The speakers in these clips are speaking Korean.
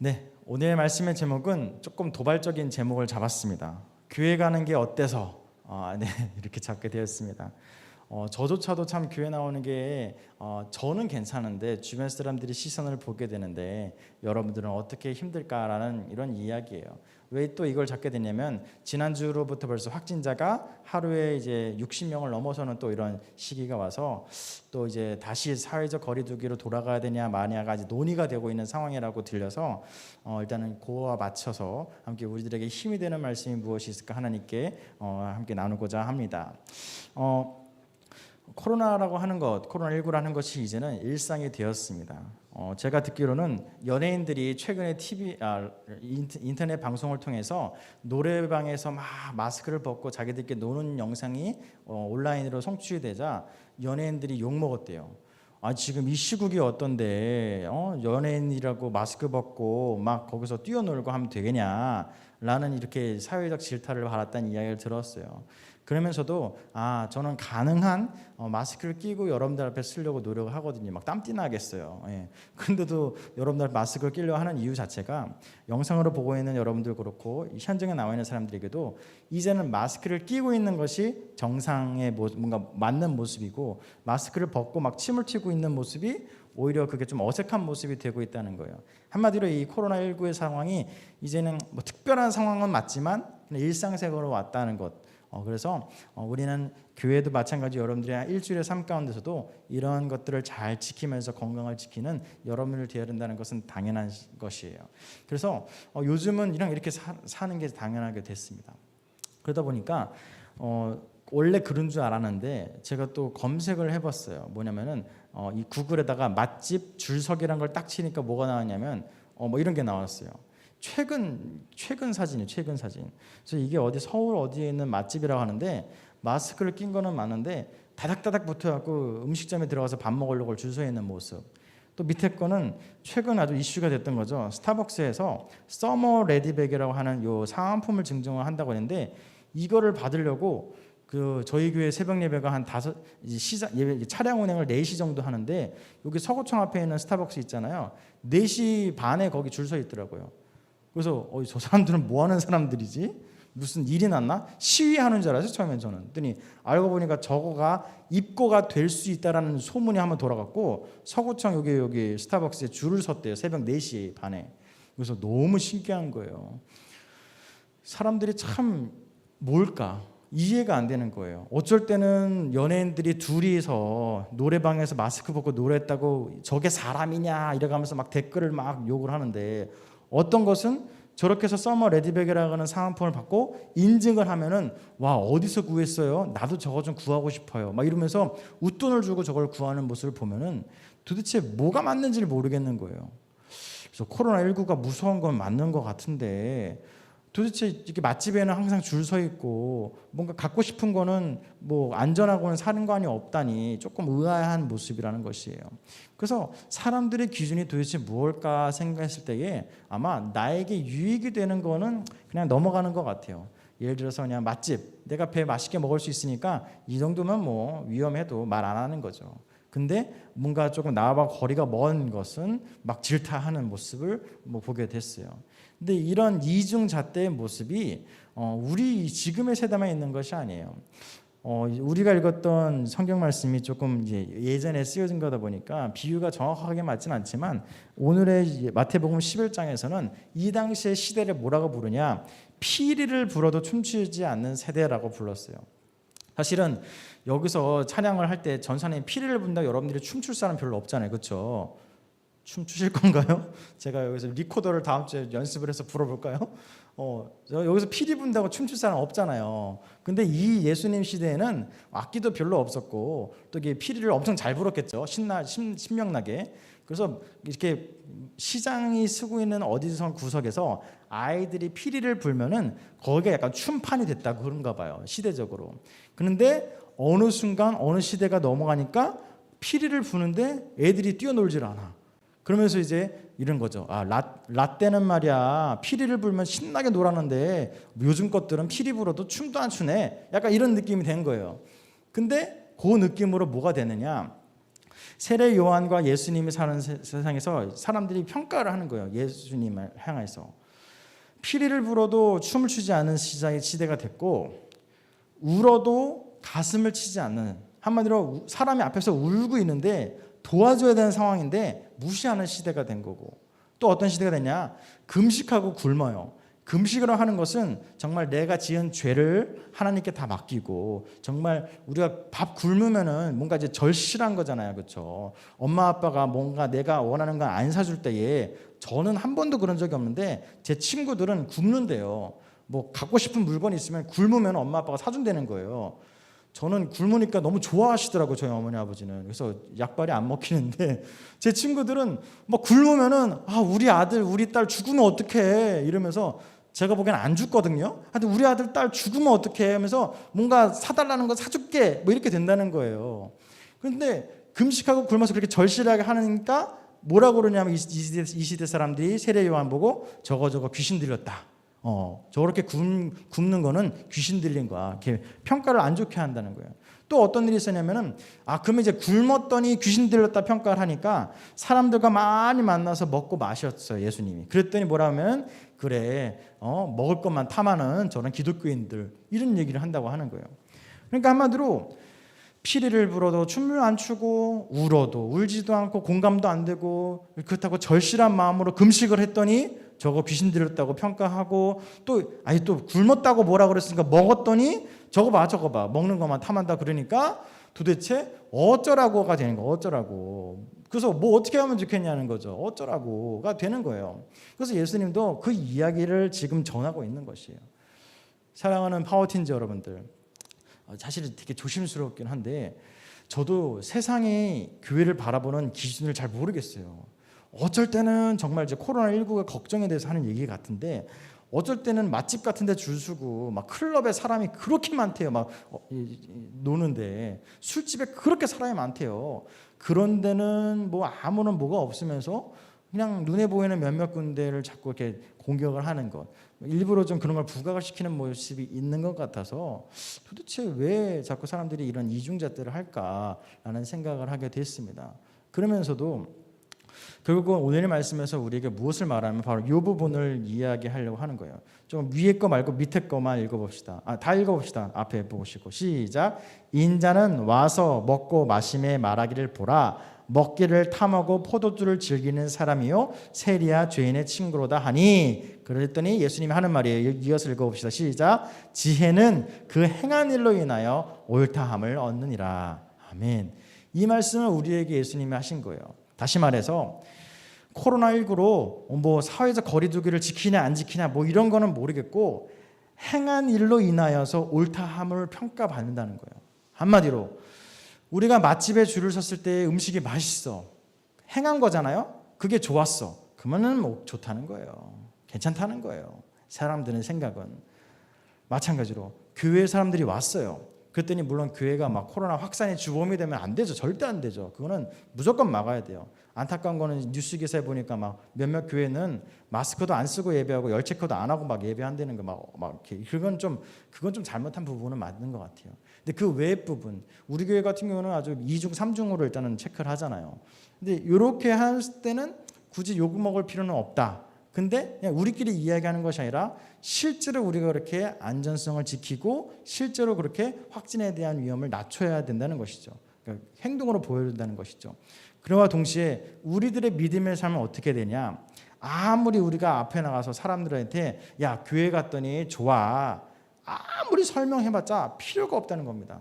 네, 오늘 말씀의 제목은 조금 도발적인 제목을 잡았습니다. 교회 가는 게 어때서? 아, 네, 이렇게 잡게 되었습니다. 어, 저조차도 참 교회 나오는 게 어, 저는 괜찮은데 주변 사람들이 시선을 보게 되는데 여러분들은 어떻게 힘들까라는 이런 이야기예요. 왜 또 이걸 잡게 되냐면 지난주로부터 벌써 확진자가 하루에 이제 60명을 넘어서는 또 이런 시기가 와서 또 이제 다시 사회적 거리두기로 돌아가야 되냐 마냐가 아직 논의가 되고 있는 상황이라고 들려서 어, 일단은 그와 맞춰서 함께 우리들에게 힘이 되는 말씀이 무엇이 있을까 하나님께 어, 함께 나누고자 합니다. 어, 코로나라고 하는 것, 코로나19라는 것이 이제는 일상이 되었습니다. 어, 제가 듣기로는 연예인들이 최근에 TV, 아, 인터- 인터넷 방송을 통해서 노래방에서 막 마스크를 벗고 자기들끼리 노는 영상이 어, 온라인으로 송출되자 연예인들이 욕 먹었대요. 아 지금 이 시국이 어떤데 어? 연예인이라고 마스크 벗고 막 거기서 뛰어놀고 하면 되겠냐 라는 이렇게 사회적 질타를 받았다는 이야기를 들었어요. 그러면서도 아 저는 가능한 어, 마스크를 끼고 여러분들 앞에 쓰려고 노력을 하거든요. 막 땀띠 나겠어요. 예. 근데도 여러분들 마스크를 끼려 하는 이유 자체가 영상으로 보고 있는 여러분들 그렇고 이 현장에 나와 있는 사람들에게도 이제는 마스크를 끼고 있는 것이 정상의 모- 뭔가 맞는 모습이고 마스크를 벗고 막 침을 튀고 있는 모습이 오히려 그게 좀 어색한 모습이 되고 있다는 거예요. 한마디로 이 코로나19의 상황이 이제는 뭐 특별한 상황은 맞지만 일상생활로 왔다는 것. 어, 그래서 어, 우리는 교회도 마찬가지 여러분들이 일주일의 삶 가운데서도 이런 것들을 잘 지키면서 건강을 지키는 여러분을 되어야 된다는 것은 당연한 시- 것이에요. 그래서 어, 요즘은 이랑 이렇게 사, 사는 게 당연하게 됐습니다. 그러다 보니까 어, 원래 그런 줄 알았는데 제가 또 검색을 해봤어요. 뭐냐면은 어, 이 구글에다가 맛집 줄서기란 걸 딱 치니까 뭐가 나왔냐면 어, 뭐 이런 게 나왔어요. 최근 최근 사진이 최근 사진. 그래서 이게 어디 서울 어디에 있는 맛집이라고 하는데 마스크를 낀 거는 많은데 다닥다닥 붙어갖고 음식점에 들어가서 밥 먹으려고 줄서 있는 모습. 또 밑에 거는 최근 아주 이슈가 됐던 거죠. 스타벅스에서 서머 레디백이라고 하는 요 사은품을 증정을 한다고 했는데 이거를 받으려고 그 저희 교회 새벽 예배가 한 다섯 이 시장 예배 차량 운행을 4시 정도 하는데 여기 서구청 앞에 있는 스타벅스 있잖아요. 4시 반에 거기 줄 서 있더라고요. 그래서 어, 저 사람들은 뭐 하는 사람들이지? 무슨 일이 났나? 시위하는 줄 알았어요 처음엔 저는. 그랬더니 알고 보니까 저거가 입고가 될 수 있다라는 소문이 한번 돌아갔고 서구청 여기 여기 스타벅스에 줄을 섰대요 새벽 4시 반에. 그래서 너무 신기한 거예요. 사람들이 참 뭘까? 이해가 안 되는 거예요. 어쩔 때는 연예인들이 둘이서 노래방에서 마스크 벗고 노래했다고 저게 사람이냐 이래가면서 막 댓글을 막 욕을 하는데 어떤 것은 저렇게 해서 서머 레디백이라고 하는 사은품을 받고 인증을 하면은 와 어디서 구했어요? 나도 저거 좀 구하고 싶어요. 막 이러면서 웃돈을 주고 저걸 구하는 모습을 보면은 도대체 뭐가 맞는지를 모르겠는 거예요. 그래서 코로나 19가 무서운 건 맞는 것 같은데 도대체 이렇게 맛집에는 항상 줄 서 있고 뭔가 갖고 싶은 거는 뭐 안전하고는 사는 관이 없다니 조금 의아한 모습이라는 것이에요. 그래서 사람들의 기준이 도대체 무엇일까 생각했을 때에 아마 나에게 유익이 되는 거는 그냥 넘어가는 것 같아요. 예를 들어서 그냥 맛집 내가 배 맛있게 먹을 수 있으니까 이 정도면 뭐 위험해도 말 안 하는 거죠. 근데 뭔가 조금 나와 거리가 먼 것은 막 질타하는 모습을 뭐 보게 됐어요. 근데 이런 이중 잣대의 모습이 어, 우리 지금의 세대만 있는 것이 아니에요. 어, 우리가 읽었던 성경 말씀이 조금 이제 예전에 쓰여진 거다 보니까 비유가 정확하게 맞진 않지만 오늘의 마태복음 11장에서는 이 당시의 시대를 뭐라고 부르냐 피리를 불어도 춤추지 않는 세대라고 불렀어요. 사실은 여기서 찬양을 할 때 전산에 피리를 분다 여러분들이 춤출 사람 별로 없잖아요, 그렇죠? 춤 추실 건가요? 제가 여기서 리코더를 다음 주에 연습을 해서 불어볼까요? 어, 저 여기서 피리 분다고 춤출 사람 없잖아요. 근데 이 예수님 시대에는 악기도 별로 없었고 또 이게 피리를 엄청 잘 불었겠죠. 신나 신, 신명나게. 그래서 이렇게 시장이 쓰고 있는 어디선 구석에서 아이들이 피리를 불면은 거기가 약간 춤판이 됐다고 그런가 봐요. 시대적으로. 그런데 어느 순간 어느 시대가 넘어가니까 피리를 부는데 애들이 뛰어놀질 않아. 그러면서 이제 이런 거죠. 아, 라, 라떼는 말이야. 피리를 불면 신나게 놀았는데 요즘 것들은 피리 불어도 춤도 안 추네. 약간 이런 느낌이 된 거예요. 근데 그 느낌으로 뭐가 되느냐? 세례 요한과 예수님이 사는 세- 세상에서 사람들이 평가를 하는 거예요. 예수님을 향해서 피리를 불어도 춤을 추지 않는 시장의 시대가 됐고 울어도 가슴을 치지 않는 한마디로 우- 사람이 앞에서 울고 있는데 도와줘야 되는 상황인데 무시하는 시대가 된 거고. 또 어떤 시대가 됐냐? 금식하고 굶어요. 금식을 하는 것은 정말 내가 지은 죄를 하나님께 다 맡기고 정말 우리가 밥 굶으면은 뭔가 이제 절실한 거잖아요. 그렇죠 엄마 아빠가 뭔가 내가 원하는 걸안 사줄 때에 저는 한 번도 그런 적이 없는데 제 친구들은 굶는데요. 뭐 갖고 싶은 물건이 있으면 굶으면 엄마 아빠가 사준다는 거예요. 저는 굶으니까 너무 좋아하시더라고 저희 어머니 아버지는 그래서 약발이 안 먹히는데 제 친구들은 뭐 굶으면은 아 우리 아들 우리 딸 죽으면 어떡해 이러면서 제가 보기엔 안 죽거든요. 하여튼 우리 아들 딸 죽으면 어떡해 하면서 뭔가 사달라는 거 사줄게 뭐 이렇게 된다는 거예요. 그런데 금식하고 굶어서 그렇게 절실하게 하니까 뭐라고 그러냐면 이 시대, 이 시대 사람들이 세례 요한 보고 저거 저거 귀신 들렸다. 어, 저렇게 굶, 굶는 거는 귀신 들린 거야. 이렇게 평가를 안 좋게 한다는 거예요. 또 어떤 일이 있었냐면은 아 그러면 이제 굶었더니 귀신 들렸다 평가를 하니까 사람들과 많이 만나서 먹고 마셨어요 예수님이. 그랬더니 뭐라면 그래 어 먹을 것만 탐하는 저런 기독교인들 이런 얘기를 한다고 하는 거예요. 그러니까 한마디로 피리를 불어도 춤을 안 추고 울어도 울지도 않고 공감도 안 되고 그렇다고 절실한 마음으로 금식을 했더니 저거 귀신 들렸다고 평가하고 또 아니 또 굶었다고 뭐라 그랬으니까 먹었더니 저거 봐 저거 봐. 먹는 것만 탐한다 그러니까 도대체 어쩌라고가 되는 거 어쩌라고. 그래서 뭐 어떻게 하면 좋겠냐는 거죠. 어쩌라고가 되는 거예요. 그래서 예수님도 그 이야기를 지금 전하고 있는 것이에요. 사랑하는 파워틴즈 여러분들 어, 사실은 되게 조심스럽긴 한데 저도 세상의 교회를 바라보는 기준을 잘 모르겠어요. 어쩔 때는 정말 이제 코로나 19가 걱정에 대해서 하는 얘기 같은데 어쩔 때는 맛집 같은데 줄 서고 막 클럽에 사람이 그렇게 많대요. 막 어, 노는데 술집에 그렇게 사람이 많대요. 그런 데는 뭐 아무런 뭐가 없으면서 그냥 눈에 보이는 몇몇 군데를 자꾸 이렇게 공격을 하는 것. 일부러 좀 그런 걸 부각을 시키는 모습이 있는 것 같아서 도대체 왜 자꾸 사람들이 이런 이중잣대를 할까라는 생각을 하게 됐습니다. 그러면서도 결국은 오늘의 말씀에서 우리에게 무엇을 말하면 바로 이 부분을 이야기하려고 하는 거예요. 좀 위에 거 말고 밑에 거만 읽어봅시다. 아, 다 읽어봅시다. 앞에 보시고 시작. 인자는 와서 먹고 마심에 말하기를 보라. 먹기를 탐하고 포도주를 즐기는 사람이요 세리야 죄인의 친구로다 하니 그랬더니 예수님이 하는 말이에요. 이어서 읽어봅시다. 시작. 지혜는 그 행한 일로 인하여 옳다함을 얻느니라. 아멘. 이 말씀을 우리에게 예수님이 하신 거예요. 다시 말해서 코로나19로 뭐 사회적 거리두기를 지키냐 안 지키냐 뭐 이런 거는 모르겠고 행한 일로 인하여서 옳다함을 평가받는다는 거예요. 한마디로 우리가 맛집에 줄을 섰을 때 음식이 맛있어. 행한 거잖아요. 그게 좋았어. 그러면은 뭐 좋다는 거예요. 괜찮다는 거예요. 사람들의 생각은 마찬가지로 교회 사람들이 왔어요. 그랬더니 물론 교회가 막 코로나 확산이 주범이 되면 안 되죠. 절대 안 되죠. 그거는 무조건 막아야 돼요. 안타까운 거는 뉴스 기사에 보니까 막 몇몇 교회는 마스크도 안 쓰고 예배하고 열 체크도 안 하고 막 예배한다는 거막막 이렇게 그건 좀 그건 좀 잘못한 부분은 맞는 것 같아요. 근데 그 외 부분 우리 교회 같은 경우는 아주 2중 3중으로 일단은 체크를 하잖아요. 근데 이렇게 할 때는 굳이 욕 먹을 필요는 없다. 근데 우리끼리 이야기하는 것이 아니라 실제로 우리가 그렇게 안전성을 지키고 실제로 그렇게 확진에 대한 위험을 낮춰야 된다는 것이죠. 그러니까 행동으로 보여야 된다는 것이죠. 그러와 동시에 우리들의 믿음의 삶은 어떻게 되냐? 아무리 우리가 앞에 나가서 사람들한테 야 교회 갔더니 좋아 아무리 설명해봤자 필요가 없다는 겁니다.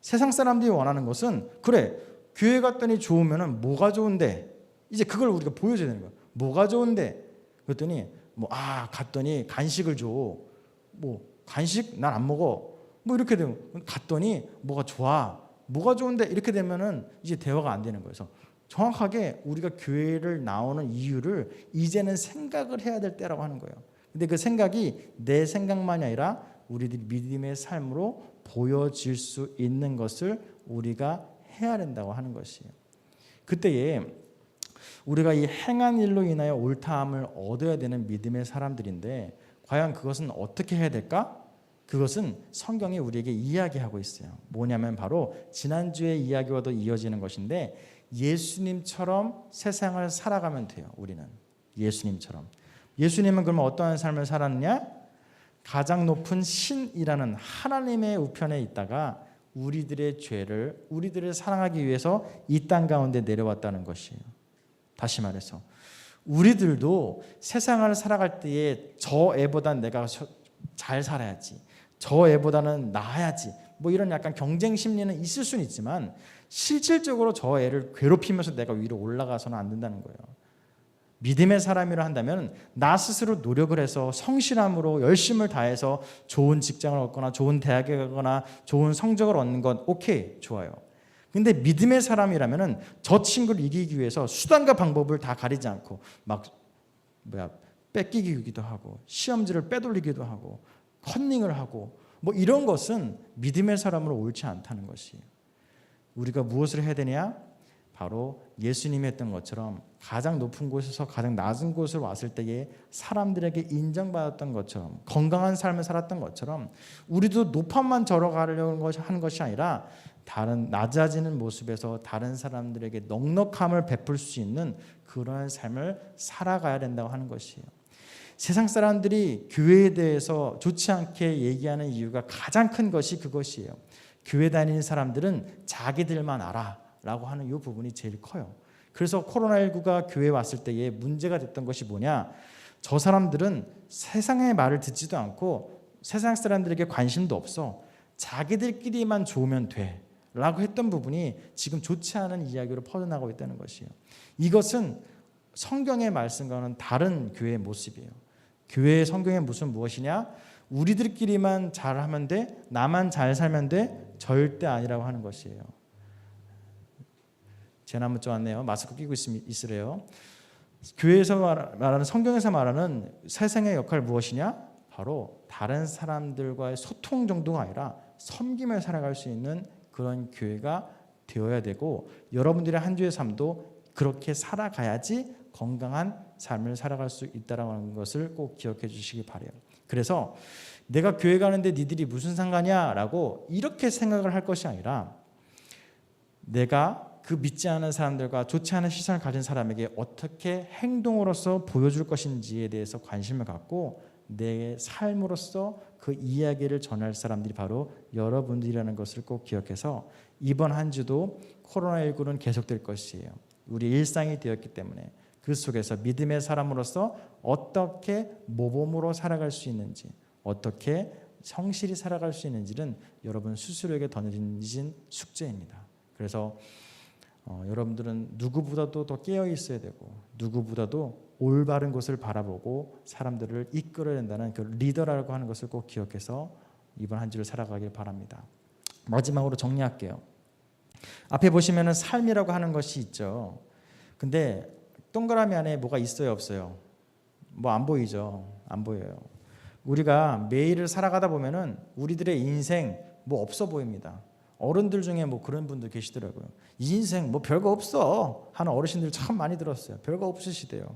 세상 사람들이 원하는 것은 그래 교회 갔더니 좋으면은 뭐가 좋은데 이제 그걸 우리가 보여줘야 되는 거야. 뭐가 좋은데 그랬더니 뭐 아 갔더니 간식을 줘. 뭐 간식 난 안 먹어. 뭐 이렇게 되면 갔더니 뭐가 좋아. 뭐가 좋은데 이렇게 되면은 이제 대화가 안 되는 거예요. 정확하게 우리가 교회를 나오는 이유를 이제는 생각을 해야 될 때라고 하는 거예요. 근데 그 생각이 내 생각만이 아니라 우리들 믿음의 삶으로 보여질 수 있는 것을 우리가 해야 된다고 하는 것이에요. 그때에 우리가 이 행한 일로 인하여 옳다함을 얻어야 되는 믿음의 사람들인데 과연 그것은 어떻게 해야 될까? 그것은 성경이 우리에게 이야기하고 있어요. 뭐냐면 바로 지난주의 이야기와도 이어지는 것인데 예수님처럼 세상을 살아가면 돼요. 우리는 예수님처럼. 예수님은 그러면 어떠한 삶을 살았느냐? 가장 높은 신이라는 하나님의 우편에 있다가 우리들의 죄를 우리들을 사랑하기 위해서 이 땅 가운데 내려왔다는 것이에요. 다시 말해서 우리들도 세상을 살아갈 때에 저 애보다 내가 잘 살아야지. 저 애보다는 나아야지. 뭐 이런 약간 경쟁 심리는 있을 수는 있지만 실질적으로 저 애를 괴롭히면서 내가 위로 올라가서는 안 된다는 거예요. 믿음의 사람이라 한다면 나 스스로 노력을 해서 성실함으로 열심을 다해서 좋은 직장을 얻거나 좋은 대학에 가거나 좋은 성적을 얻는 건 오케이 좋아요. 근데 믿음의 사람이라면은 저 친구를 이기기 위해서 수단과 방법을 다 가리지 않고 막 뭐야 뺏기기도 하고 시험지를 빼돌리기도 하고 컨닝을 하고 뭐 이런 것은 믿음의 사람으로 옳지 않다는 것이에요. 우리가 무엇을 해야 되냐? 바로 예수님이 했던 것처럼 가장 높은 곳에서 가장 낮은 곳을 왔을 때에 사람들에게 인정받았던 것처럼 건강한 삶을 살았던 것처럼 우리도 높함만 절어가려고 하는 것이 아니라 다른 낮아지는 모습에서 다른 사람들에게 넉넉함을 베풀 수 있는 그러한 삶을 살아가야 된다고 하는 것이에요. 세상 사람들이 교회에 대해서 좋지 않게 얘기하는 이유가 가장 큰 것이 그것이에요. 교회 다니는 사람들은 자기들만 알아라고 하는 이 부분이 제일 커요. 그래서 코로나19가 교회에 왔을 때에 문제가 됐던 것이 뭐냐? 저 사람들은 세상의 말을 듣지도 않고 세상 사람들에게 관심도 없어. 자기들끼리만 좋으면 돼. 라고 했던 부분이 지금 좋지 않은 이야기로 퍼져나가고 있다는 것이에요. 이것은 성경의 말씀과는 다른 교회의 모습이에요. 교회의 성경의 무슨 무엇이냐? 우리들끼리만 잘하면 돼, 나만 잘 살면 돼, 절대 아니라고 하는 것이에요. 제나무 좀 왔네요. 마스크 끼고 있 으래요. 교회에서 말하는 성경에서 말하는 세상의 역할 무엇이냐? 바로 다른 사람들과의 소통 정도가 아니라 섬김을 살아갈 수 있는 그런 교회가 되어야 되고 여러분들의 한 주의 삶도 그렇게 살아가야지 건강한 삶을 살아갈 수 있다라는 것을 꼭 기억해 주시기 바래요. 그래서 내가 교회 가는데 니들이 무슨 상관이야라고 이렇게 생각을 할 것이 아니라 내가 그 믿지 않은 사람들과 좋지 않은 시선을 가진 사람에게 어떻게 행동으로서 보여줄 것인지에 대해서 관심을 갖고 내 삶으로서 그 이야기를 전할 사람들이 바로 여러분들이라는 것을 꼭 기억해서 이번 한 주도 코로나19는 계속될 것이에요. 우리 일상이 되었기 때문에 그 속에서 믿음의 사람으로서 어떻게 모범으로 살아갈 수 있는지, 어떻게 성실히 살아갈 수 있는지는 여러분 스스로에게 던진 숙제입니다. 그래서 어, 여러분들은 누구보다도 더 깨어 있어야 되고 누구보다도 올바른 것을 바라보고 사람들을 이끌어야 된다는 그 리더라고 하는 것을 꼭 기억해서 이번 한 주를 살아가길 바랍니다. 마지막으로 정리할게요. 앞에 보시면은 삶이라고 하는 것이 있죠. 근데 동그라미 안에 뭐가 있어요, 없어요? 뭐 안 보이죠. 안 보여요. 우리가 매일을 살아가다 보면은 우리들의 인생 뭐 없어 보입니다. 어른들 중에 뭐 그런 분들 계시더라고요. 이 인생 뭐 별거 없어 하는 어르신들 참 많이 들었어요. 별거 없으시대요.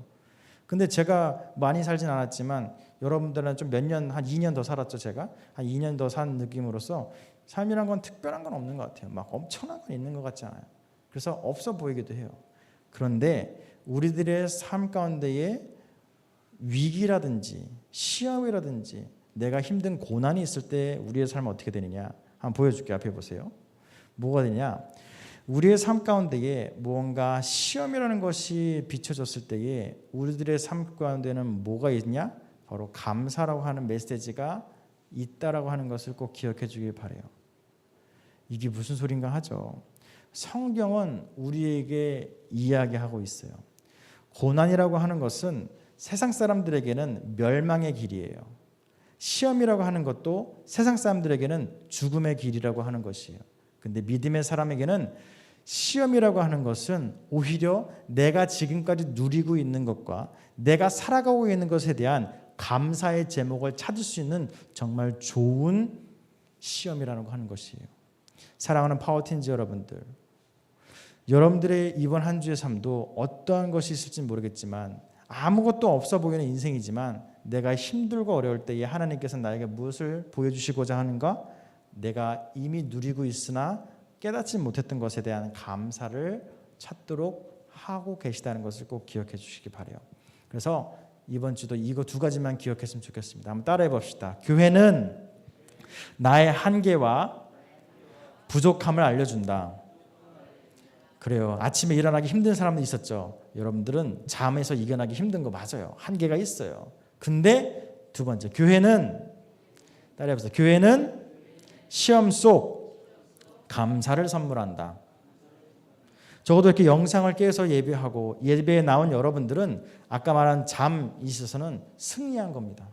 근데 제가 많이 살진 않았지만 여러분들은 좀 몇 년, 한 2년 더 살았죠, 제가. 한 2년 더 산 느낌으로서 삶이란 건 특별한 건 없는 것 같아요. 막 엄청난 건 있는 것 같지 않아요. 그래서 없어 보이기도 해요. 그런데 우리들의 삶 가운데에 위기라든지 시험이라든지 내가 힘든 고난이 있을 때 우리의 삶은 어떻게 되느냐 한번 보여줄게요. 앞에 보세요. 뭐가 되냐? 우리의 삶 가운데에 무언가 시험이라는 것이 비춰졌을 때에 우리들의 삶 가운데는 뭐가 있냐? 바로 감사라고 하는 메시지가 있다라고 하는 것을 꼭 기억해 주길 바래요. 이게 무슨 소린가 하죠. 성경은 우리에게 이야기하고 있어요. 고난이라고 하는 것은 세상 사람들에게는 멸망의 길이에요. 시험이라고 하는 것도 세상 사람들에게는 죽음의 길이라고 하는 것이에요. 근데 믿음의 사람에게는 시험이라고 하는 것은 오히려 내가 지금까지 누리고 있는 것과 내가 살아가고 있는 것에 대한 감사의 제목을 찾을 수 있는 정말 좋은 시험이라고 하는 것이에요. 사랑하는 파워틴즈 여러분들, 여러분들의 이번 한 주의 삶도 어떠한 것이 있을지 모르겠지만 아무것도 없어 보이는 인생이지만 내가 힘들고 어려울 때에 하나님께서 나에게 무엇을 보여주시고자 하는가? 내가 이미 누리고 있으나 깨닫지 못했던 것에 대한 감사를 찾도록 하고 계시다는 것을 꼭 기억해 주시기 바래요. 그래서 이번 주도 이거 두 가지만 기억했으면 좋겠습니다. 한번 따라해 봅시다. 교회는 나의 한계와 부족함을 알려준다. 그래요. 아침에 일어나기 힘든 사람도 있었죠. 여러분들은 잠에서 이겨나기 힘든 거 맞아요. 한계가 있어요. 근데 두 번째, 교회는 따라해보세요. 교회는 시험 속 감사를 선물한다. 적어도 이렇게 영상을 깨서 예배하고 예배에 나온 여러분들은 아까 말한 잠 있어서는 승리한 겁니다.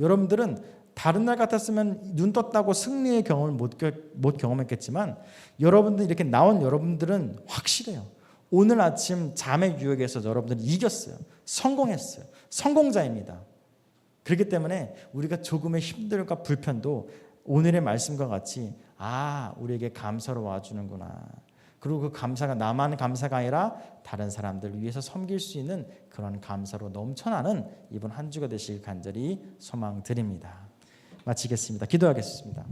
여러분들은 다른 날 같았으면 눈 떴다고 승리의 경험을 못, 겨- 못 경험했겠지만 여러분들 이렇게 나온 여러분들은 확실해요. 오늘 아침 잠의 유혹에서 여러분들이 이겼어요. 성공했어요. 성공자입니다. 그렇기 때문에 우리가 조금의 힘듦과 불편도 오늘의 말씀과 같이 아 우리에게 감사로 와주는구나. 그리고 그 감사가 나만 감사가 아니라 다른 사람들 위해서 섬길 수 있는 그런 감사로 넘쳐나는 이번 한 주가 되시길 간절히 소망드립니다. 마치겠습니다. 기도하겠습니다.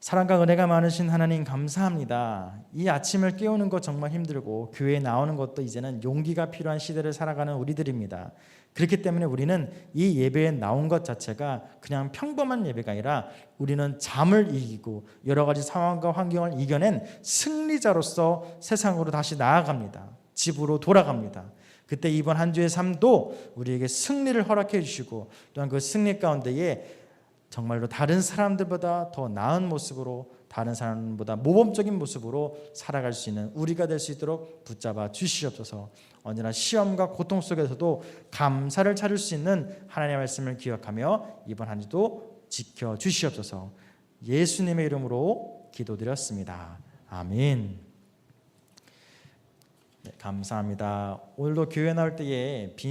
사랑과 은혜가 많으신 하나님 감사합니다. 이 아침을 깨우는 것 정말 힘들고 교회에 나오는 것도 이제는 용기가 필요한 시대를 살아가는 우리들입니다. 그렇기 때문에 우리는 이 예배에 나온 것 자체가 그냥 평범한 예배가 아니라 우리는 잠을 이기고 여러 가지 상황과 환경을 이겨낸 승리자로서 세상으로 다시 나아갑니다. 집으로 돌아갑니다. 그때 이번 한 주의 삶도 우리에게 승리를 허락해 주시고 또한 그 승리 가운데에 정말로 다른 사람들보다 더 나은 모습으로 다른 사람보다 모범적인 모습으로 살아갈 수 있는 우리가 될 수 있도록 붙잡아 주시옵소서. 언제나 시험과 고통 속에서도 감사를 찾을 수 있는 하나님의 말씀을 기억하며 이번 한 주도 지켜 주시옵소서. 예수님의 이름으로 기도드렸습니다. 아멘. 네, 감사합니다. 오늘도 교회 나올 때에 빈